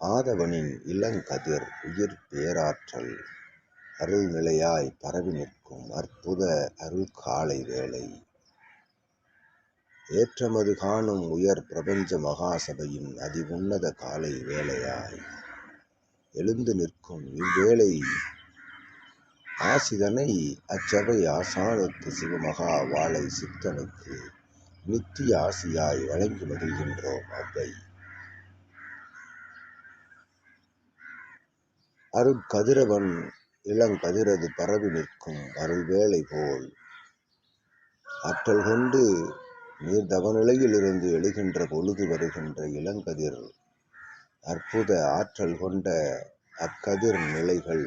ஆதவனின் இளங்கதிர் உயிர் பேராற்றல் அருள்நிலையாய் பரவி நிற்கும் அற்புத அருள் காலை வேளை. ஏற்றமது காணும் உயர் பிரபஞ்ச மகாசபையின் அதி உன்னத காலை வேளையாய் எழுந்து நிற்கும் இவ்வேளை ஆசிதனை அச்சபை ஆசானத்து சிவமகா வாழை சித்தனுக்கு நித்திய ஆசியாய் வழங்கி மகிழ்கின்றோம் அவ்வை. அருட்கதிரவன் இளங்கதிரது பரவி நிற்கும் அருள்வேளை போல். ஆற்றல் கொண்டு நீர் தவநிலையிலிருந்து எழுகின்ற பொழுது வருகின்ற இளங்கதிர் அற்புத ஆற்றல் கொண்ட அக்கதிர் நிலைகள்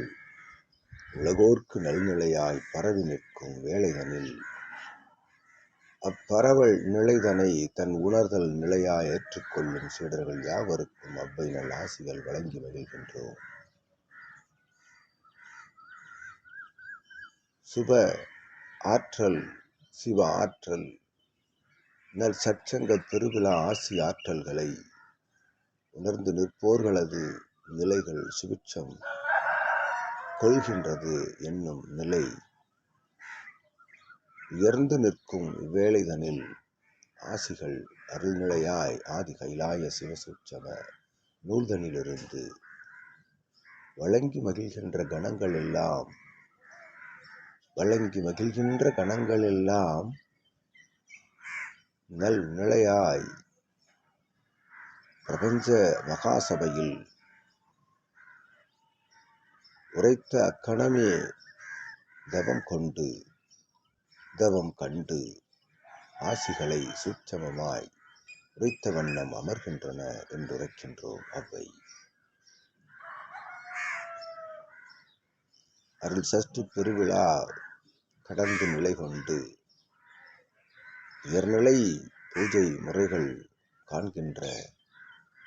உலகோர்க்கு நல்நிலையாய் பரவி நிற்கும் வேளைதனில் அப்பரவல் நிலைதனை தன் உணர்தல் நிலையாய் ஏற்றுக்கொள்ளும் சீடர்கள் யாவருக்கும் அவ்வை நல் ஆசிகள் வழங்கி மகிழ்கின்றோம். சுப ஆற்றல் சிவ ஆற்றல். நல் சற்சங்க பெருவிழா ஆசி ஆற்றல்களை உணர்ந்து நிற்போர்களது நிலைகள் சுபிட்சம் கொள்கின்றது என்னும் நிலை. உயர்ந்து நிற்கும் இவ்வேளைதனில் ஆசிகள் அருள்நிலையாய் ஆதி கைலாய சிவசூட்சம நூல்தனிலிருந்து வழங்கி மகிழ்கின்ற கணங்கள் எல்லாம் வழங்கி மகிழ்கின்ற கணங்களெல்லாம் நல் நிலையாய் பிரபஞ்ச மகாசபையில் உரைத்த அக்கணமே தவம் கொண்டு தவம் கண்டு ஆசிகளை சூட்சமமாய் உரைத்த வண்ணம் அமர்கின்றன என்றுரைக்கின்றோம் அவை அருள் சஷ்டி பெருவிழா கடந்து நிலை கொண்டு உயர்நிலை பூஜை முறைகள் காண்கின்ற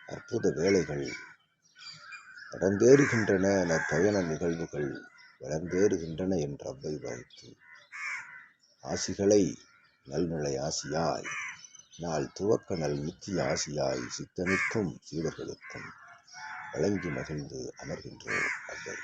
அற்புத வேலைகள் நடந்தேறுகின்றன நற்பயண நிகழ்வுகள் வளர்ந்தேறுகின்றன என்ற அவ்வை வாழ்த்து ஆசிகளை நல்நிலை ஆசியாய் நாள் துவக்க நல் நித்திய ஆசியாய் சித்தனுக்கும் சீடர்களுக்கும் வழங்கி மகிழ்ந்து அமர்கின்றோம் அவ்வை.